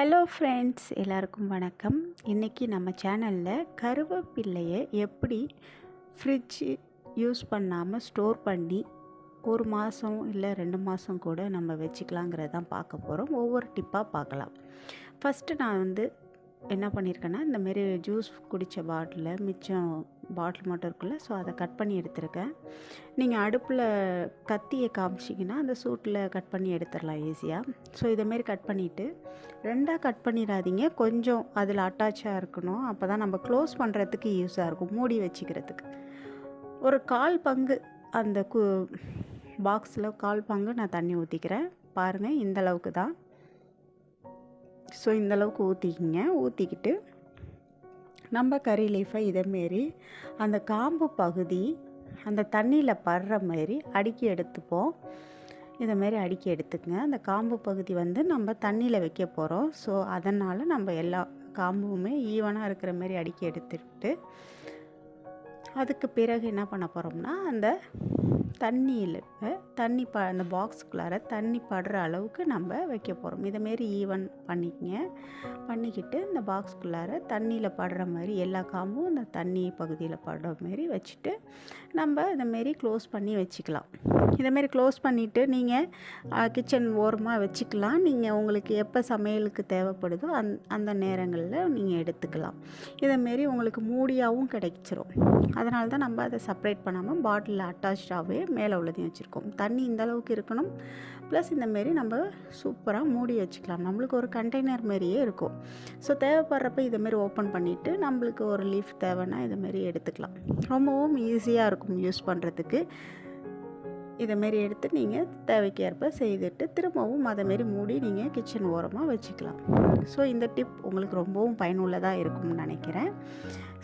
Hello friends எல்லாருக்கும் வணக்கம். இன்றைக்கி நம்ம சேனலில் கருவேப்பில்லையை எப்படி ஃப்ரிட்ஜ் யூஸ் பண்ணாமல் ஸ்டோர் பண்ணி ஒரு மாதம் இல்லை ரெண்டு மாதம் கூட நம்ம வச்சுக்கலாங்கிறதான் பார்க்க போகிறோம் ஒவ்வொரு டிப்பாக பார்க்கலாம். ஃபஸ்ட்டு நான் வந்து என்ன பண்ணியிருக்கேன்னா இந்தமாரி ஜூஸ் குடித்த பாட்டிலில் மிச்சம் பாட்டில் மட்டும் இருக்குல்ல ஸோ அதை கட் பண்ணி எடுத்திருக்கேன். நீங்கள் அடுப்பில் கத்தியை காமிச்சிங்கன்னா அந்த சூட்டில் கட் பண்ணி எடுத்துடலாம் ஈஸியாக ஸோ இதேமாரி கட் பண்ணிவிட்டு ரெண்டாக கட் பண்ணிடாதீங்க. கொஞ்சம் அதில் அட்டாச்சாக இருக்கணும். அப்போ தான் நம்ம க்ளோஸ் பண்ணுறதுக்கு யூஸாக இருக்கும் மூடி வச்சுக்கிறதுக்கு. ஒரு கால் பங்கு அந்த கு பாக்ஸில் கால் பங்கு நான் தண்ணி ஊற்றிக்கிறேன் பாருங்கள் இந்த அளவுக்கு தான். ஸோ இந்தளவுக்கு ஊற்றிக்கிங்க ஊற்றிக்கிட்டு நம்ம கறி லீஃபை இதேமாரி அந்த காம்பு பகுதி அந்த தண்ணியில் படுற மாதிரி அடுக்கி எடுத்துப்போம். இதேமாரி அடுக்கி எடுத்துக்கங்க. அந்த காம்பு பகுதி வந்து நம்ம தண்ணியில் வைக்க போகிறோம் ஸோ அதனால் நம்ம எல்லா காம்புமே ஈவனாக இருக்கிற மாதிரி அடுக்கி எடுத்துக்கிட்டு அதுக்கு பிறகு என்ன பண்ண போகிறோம்னா அந்த தண்ணியில் தண்ணி ப அந்த பாக்ஸுக்குள்ளார தண்ணி படுற அளவுக்கு நம்ம வைக்க போகிறோம் இதேமாரி ஈவன் பண்ணிக்கங்க. பண்ணிக்கிட்டு இந்த பாக்ஸுக்குள்ளார தண்ணியில் படுற மாதிரி எல்லா காம்பும் அந்த தண்ணி பகுதியில் படுற மாரி வச்சுட்டு நம்ம இதைமாரி க்ளோஸ் பண்ணி வச்சுக்கலாம். இதேமாரி க்ளோஸ் பண்ணிவிட்டு நீங்கள் கிச்சன் ஓரமாக வச்சுக்கலாம். நீங்கள் உங்களுக்கு எப்போ சமையலுக்கு தேவைப்படுதோ அந் அந்த நேரங்களில் நீங்கள் எடுத்துக்கலாம். இதேமாரி உங்களுக்கு மூடியாகவும் கிடைச்சிரும். அதனால தான் நம்ம அதை செப்பரேட் பண்ணாமல் பாட்டிலில் அட்டாச்சாகவே மேலே உள்ளதையும் வச்சுருக்கோம். தண்ணி இந்த அளவுக்கு இருக்கணும். ப்ளஸ் இந்தமாரி நம்ம சூப்பராக மூடி வச்சுக்கலாம். நம்மளுக்கு ஒரு கண்டெய்னர் மாரியே இருக்கும். ஸோ தேவைப்படுறப்ப இதேமாரி ஓப்பன் பண்ணிவிட்டு நம்மளுக்கு ஒரு லீஃப் தேவைன்னா இதுமாரி எடுத்துக்கலாம். ரொம்பவும் ஈஸியாக இருக்கும் யூஸ் பண்ணுறதுக்கு இதைமாரி எடுத்து நீங்கள் தேவைக்கேற்ப செய்துட்டு திரும்பவும் அதேமாரி மூடி நீங்கள் கிச்சன் ஓரமாக வச்சுக்கலாம். ஸோ இந்த டிப் உங்களுக்கு ரொம்பவும் பயனுள்ளதாக இருக்கும்னு நினைக்கிறேன்.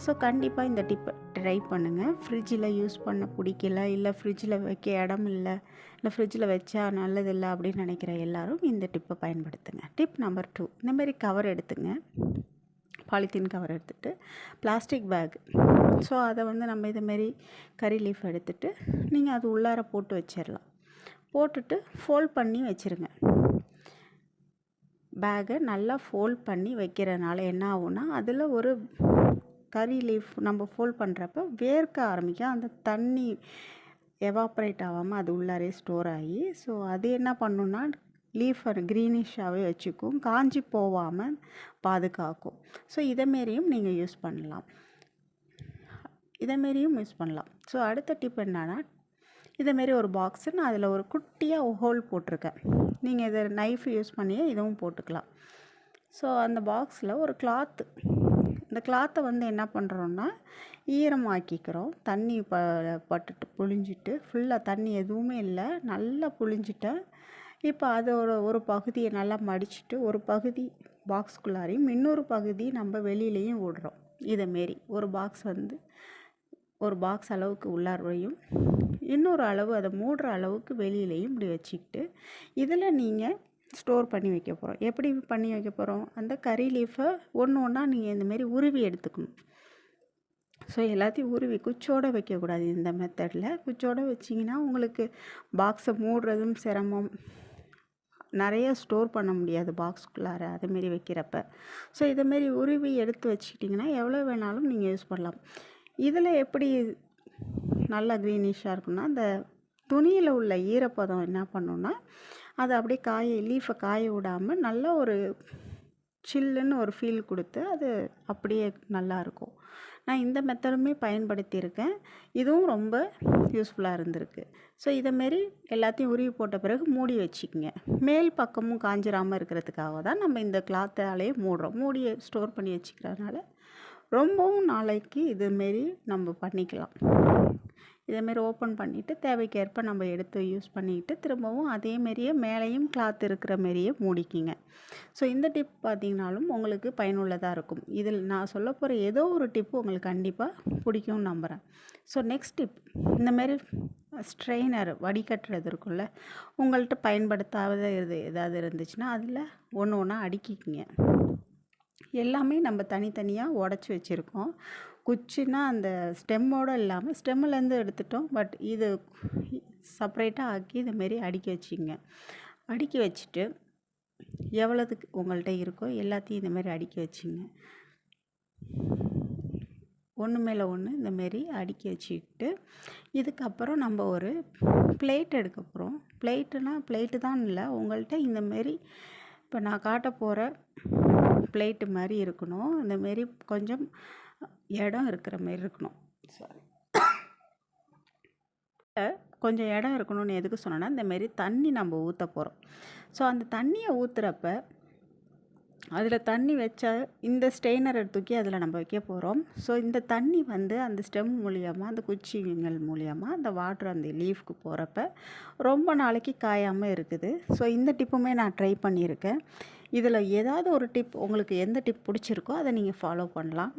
ஸோ கண்டிப்பாக இந்த டிப்பை ட்ரை பண்ணுங்கள் ஃப்ரிட்ஜில் யூஸ் பண்ண பிடிக்கல இல்லை ஃப்ரிட்ஜில் வைக்க இடம் இல்லை இல்லை ஃப்ரிட்ஜில் வச்சா நல்லதில்லை அப்படின்னு நினைக்கிற எல்லோரும் இந்த டிப்பை பயன்படுத்துங்க. டிப் நம்பர் டூ இந்தமாரி கவர் எடுத்துங்க. பாலித்தீன் கவர் எடுத்துகிட்டு பிளாஸ்டிக் பேக் ஸோ அதை வந்து நம்ம இதுமாரி கறி லீஃப் எடுத்துகிட்டு நீங்கள் அது உள்ளார போட்டு வச்சிடலாம் போட்டுட்டு ஃபோல்ட் பண்ணி வச்சுருங்க. பேகை நல்லா ஃபோல்ட் பண்ணி வைக்கிறனால என்ன ஆகும்னா அதில் ஒரு கறி லீஃப் நம்ம ஃபோல்ட் பண்ணுறப்ப வேர்க்க ஆரம்பிக்கும் அந்த தண்ணி எவாப்ரேட் ஆகாமல் அது உள்ளாரே ஸ்டோர் ஆகி ஸோ அது என்ன பண்ணுன்னா லீஃப் க்ரீனிஷாகவே வச்சுக்கும் காஞ்சி போகாமல் பாதுகாக்கும். ஸோ இதைமாரியும் நீங்கள் யூஸ் பண்ணலாம். இதைமாரியும் யூஸ் பண்ணலாம். ஸோ அடுத்த டிப் என்னன்னா இதேமாரி ஒரு பாக்ஸு நான் அதில் ஒரு குட்டியாக ஹோல் போட்டிருக்கேன். நீங்கள் இதை நைஃப் யூஸ் பண்ணியே இதுவும் போட்டுக்கலாம். ஸோ அந்த பாக்ஸில் ஒரு கிளாத்து இந்த கிளாத்தை வந்து என்ன பண்ணுறோன்னா ஈரமாக்கிக்கிறோம். தண்ணி ப பட்டுட்டு புழிஞ்சிட்டு ஃபுல்லாக தண்ணி எதுவுமே இல்லை. நல்லா புழிஞ்சிட்டேன் இப்போ அதோட ஒரு பகுதியை நல்லா மடிச்சுட்டு ஒரு பகுதி பாக்ஸ்குள்ளாரையும் இன்னொரு பகுதி நம்ம வெளியிலையும் விடுறோம். இதைமாரி ஒரு பாக்ஸ் வந்து ஒரு பாக்ஸ் அளவுக்கு உள்ளாரையும் இன்னொரு அளவு அதை மூடுற அளவுக்கு வெளியிலையும் இப்படி வச்சுக்கிட்டு இதில் நீங்கள் ஸ்டோர் பண்ணி வைக்க போகிறோம் எப்படி பண்ணி வைக்க போகிறோம் அந்த கறி லீஃபை ஒன்று ஒன்றா நீங்கள் இந்தமாரி உருவி எடுத்துக்கணும். ஸோ எல்லாத்தையும் உருவி குச்சோடு வைக்கக்கூடாது இந்த மெத்தடில் குச்சோடு வச்சிங்கன்னா உங்களுக்கு பாக்ஸை மூடுறதும் சிரமம். நிறைய ஸ்டோர் பண்ண முடியாது பாக்ஸ்குள்ளார அதுமாரி வைக்கிறப்ப. ஸோ இதைமாரி உருவி எடுத்து வச்சுக்கிட்டிங்கன்னா எவ்வளோ வேணாலும் நீங்கள் யூஸ் பண்ணலாம். இதில் எப்படி நல்லா க்ரீனிஷாக இருக்குன்னா அந்த துணியில் உள்ள ஈரப்பதம் என்ன பண்ணுன்னா அதை அப்படியே காய லீஃபை காய விடாமல் நல்ல ஒரு சில்லுன்னு ஒரு ஃபீல் கொடுத்து அது அப்படியே நல்லாயிருக்கும் நான் இந்த மெத்தடுமே பயன்படுத்தியிருக்கேன். இதுவும் ரொம்ப யூஸ்ஃபுல்லாக இருந்திருக்கு. ஸோ இதைமாரி எல்லாத்தையும் உருவி போட்ட பிறகு மூடி வச்சுக்கோங்க. மேல் பக்கமும் காஞ்சிராமல் இருக்கிறதுக்காக தான் நம்ம இந்த கிளாத்தாலேயே மூடுறோம். மூடியை ஸ்டோர் பண்ணி வச்சுக்கிறதுனால ரொம்பவும் நாளைக்கு இதுமாரி நம்ம பண்ணிக்கலாம். இதேமாரி ஓப்பன் பண்ணிவிட்டு தேவைக்கேற்ப நம்ம எடுத்து யூஸ் பண்ணிக்கிட்டு திரும்பவும் அதேமாரியே மேலேயும் கிளாத் இருக்கிற மாரியே மூடிக்கிங்க. ஸோ இந்த டிப் பார்த்திங்கனாலும் உங்களுக்கு பயனுள்ளதாக இருக்கும். இதில் நான் சொல்ல போகிற ஏதோ ஒரு டிப்பு உங்களுக்கு கண்டிப்பாக பிடிக்கும்னு நம்புகிறேன் ஸோ நெக்ஸ்ட் டிப் இந்தமாரி ஸ்ட்ரெயினர் வடிகட்டுறது இருக்கும்ல உங்கள்கிட்ட பயன்படுத்தாத இது ஏதாவது இருந்துச்சுன்னா அதில் ஒன்று ஒன்றா அடுக்கிக்கிங்க. எல்லாமே நம்ம தனித்தனியாக உடச்சி வச்சுருக்கோம். குச்சின்னா அந்த ஸ்டெம்மோடு இல்லாமல் ஸ்டெம்முலேருந்து எடுத்துட்டோம். பட் இது செப்பரேட்டாக ஆக்கி இதுமாரி அடுக்கி வச்சிங்க. அடுக்கி வச்சுட்டு எவ்வளோதுக்கு உங்கள்கிட்ட இருக்கோ எல்லாத்தையும் இந்தமாரி அடுக்கி வச்சுங்க. ஒன்று மேலே ஒன்று இந்தமாரி அடுக்கி வச்சுக்கிட்டு இதுக்கப்புறம் நம்ம ஒரு பிளேட் எடுக்க போகிறோம் பிளேட்டுனா பிளேட்டு தான் இல்லை உங்கள்கிட்ட இந்தமாரி இப்போ நான் காட்ட போகிற பிளேட்டு மாதிரி இருக்கணும். இந்தமாரி கொஞ்சம் இடம் இருக்கிற மாரி இருக்கணும். சாரி. கொஞ்சம் இடம் இருக்கணும்னு எதுக்கு சொன்னேன்னா இந்தமாரி தண்ணி நம்ம ஊற்ற போகிறோம் ஸோ அந்த தண்ணியை ஊற்றுறப்ப அதில் தண்ணி வச்சா இந்த ஸ்டெயினரை தூக்கி அதில் நம்ம வைக்க போகிறோம். ஸோ இந்த தண்ணி வந்து அந்த ஸ்டெம் மூலியமாக அந்த குச்சிங்கள் மூலியமாக அந்த வாட்ரு அந்த லீஃப்க்கு போகிறப்ப ரொம்ப நாளைக்கு காயாமல் இருக்குது. ஸோ இந்த டிப்புமே நான் ட்ரை பண்ணியிருக்கேன். இதில் ஏதாவது ஒரு டிப் உங்களுக்கு எந்த டிப் பிடிச்சிருக்கோ அதை நீங்கள் ஃபாலோ பண்ணலாம்.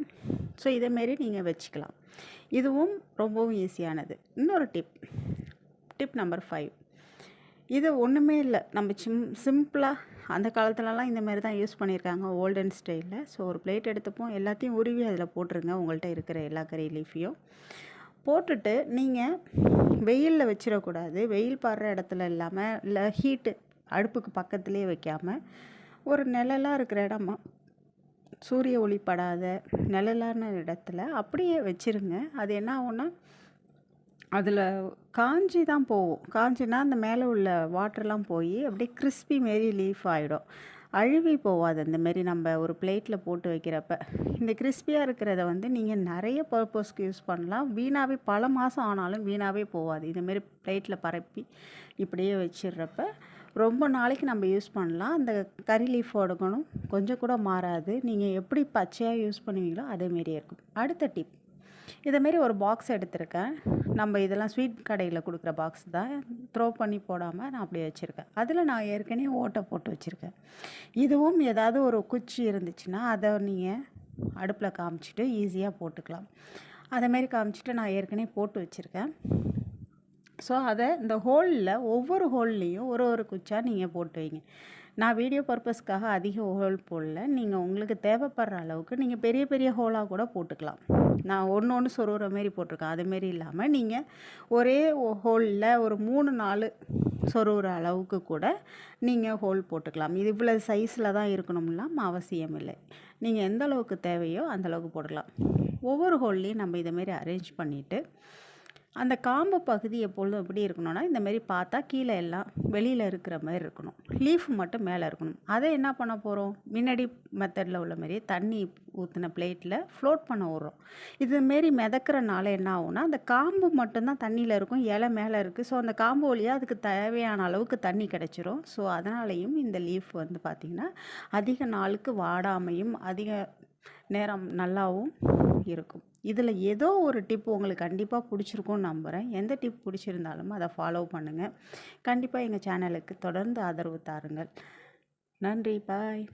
ஸோ இதேமாரி நீங்கள் வச்சுக்கலாம். இதுவும் ரொம்பவும் ஈஸியானது. இன்னொரு டிப் டிப் நம்பர் ஃபைவ். இது ஒன்றுமே இல்லை. நம்ம சிம் சிம்பிளாக அந்த காலத்துலலாம் இந்த மாதிரி தான் யூஸ் பண்ணியிருக்காங்க ஓல்டன் ஸ்டைலில் ஸோ ஒரு பிளேட் எடுத்துப்போம் எல்லாத்தையும் உருவி அதில் போட்டுருங்க உங்கள்கிட்ட இருக்கிற எல்லா கறி லீஃபையும் போட்டுட்டு நீங்கள் வெயிலில் வச்சிடக்கூடாது. வெயில் பாடுற இடத்துல இல்லாமல் இல்லை ஹீட்டு அடுப்புக்கு பக்கத்துலேயே வைக்காமல் ஒரு நிழலாக இருக்கிற இடமா சூரிய ஒளி படாத நிழலான இடத்துல அப்படியே வச்சுருங்க. அது என்ன ஆகுன்னா அதில் காஞ்சி தான் போகும் காஞ்சினா அந்த மேலே உள்ள வாட்டர்லாம் போய் அப்படியே கிறிஸ்பி மாரி லீஃப் ஆகிடும் அழுவி போகாது அந்த மாரி நம்ம ஒரு பிளேட்டில் போட்டு வைக்கிறப்ப. இந்த கிறிஸ்பியாக இருக்கிறத வந்து நீங்கள் நிறைய பர்பஸ்க்கு யூஸ் பண்ணலாம். வீணாகவே பல மாதம் ஆனாலும் வீணாகவே போகாது இதுமாரி பிளேட்டில் பரப்பி இப்படியே வச்சிடுறப்ப ரொம்ப நாளைக்கு நம்ம யூஸ் பண்ணலாம். அந்த கறி லீஃப் ஒடுக்கணும் கொஞ்சம் கூட மாறாது. நீங்கள் எப்படி பச்சையாக யூஸ் பண்ணுவீங்களோ அதேமாரியே இருக்கும். அடுத்த டிப் இதேமாரி ஒரு பாக்ஸ் எடுத்திருக்கேன். நம்ம இதெல்லாம் ஸ்வீட் கடையில் கொடுக்குற பாக்ஸ் தான். த்ரோ பண்ணி போடாமல் நான் அப்படியே வச்சுருக்கேன். அதில் நான் ஏற்கனவே ஓட்டை போட்டு வச்சுருக்கேன். இதுவும் ஏதாவது ஒரு குச்சி இருந்துச்சுன்னா அதை நீங்கள் அடுப்பில் காமிச்சிட்டு ஈஸியாக போட்டுக்கலாம். அதேமாரி காமிச்சிட்டு நான் ஏற்கனவே போட்டு வச்சுருக்கேன். ஸோ அதை இந்த ஹோலில் ஒவ்வொரு ஹோல்லையும் ஒரு ஒரு குச்சாக நீங்கள் போட்டு வைங்க. நான் வீடியோ பர்பஸ்க்காக அதிக ஹோல் போடல. நீங்கள் உங்களுக்கு தேவைப்படுற அளவுக்கு நீங்கள் பெரிய பெரிய ஹோலாக கூட போட்டுக்கலாம். நான் ஒன்று ஒன்று சொருகிற மாரி போட்டிருக்கேன். அதுமாரி இல்லாமல் நீங்கள் ஒரே ஹோலில் ஒரு மூணு நாலு சொருகிற அளவுக்கு கூட நீங்கள் ஹோல் போட்டுக்கலாம். இது இவ்வளோ சைஸில் தான் இருக்கணும்லாம் அவசியம் இல்லை. நீங்கள் எந்த அளவுக்கு தேவையோ அந்தளவுக்கு போடலாம் ஒவ்வொரு ஹோல்லையும் நம்ம இதேமாரி அரேஞ்ச் பண்ணிவிட்டு அந்த காம்பு பகுதி எப்பொழுதும் எப்படி இருக்கணும்னா இந்தமாரி பார்த்தா கீழே எல்லாம் வெளியில் இருக்கிற மாதிரி இருக்கணும். லீஃப் மட்டும் மேலே இருக்கணும். அதை என்ன பண்ண போகிறோம் முன்னாடி மெத்தடில் உள்ள மாரி தண்ணி ஊற்றின பிளேட்டில் ஃப்ளோட் பண்ண விட்றோம். இதுமாரி மிதக்கிறனால என்ன ஆகும்னா அந்த காம்பு மட்டும்தான் தண்ணியில் இருக்கும் இலை மேலே இருக்குது ஸோ அந்த காம்பு வழியாக அதுக்கு தேவையான அளவுக்கு தண்ணி கிடச்சிரும். ஸோ அதனாலையும் இந்த லீஃப் வந்து பார்த்திங்கன்னா அதிக நாளுக்கு வாடாமையும் அதிக நேரம் நல்லாவும் இருக்கும். இதில் ஏதோ ஒரு டிப் உங்களுக்கு கண்டிப்பாக பிடிச்சிருக்கும்னு நம்புகிறேன் எந்த டிப் பிடிச்சிருந்தாலும் அதை ஃபாலோ பண்ணுங்கள் கண்டிப்பாக எங்கள் சேனலுக்கு தொடர்ந்து ஆதரவு தாருங்கள். நன்றி பாய்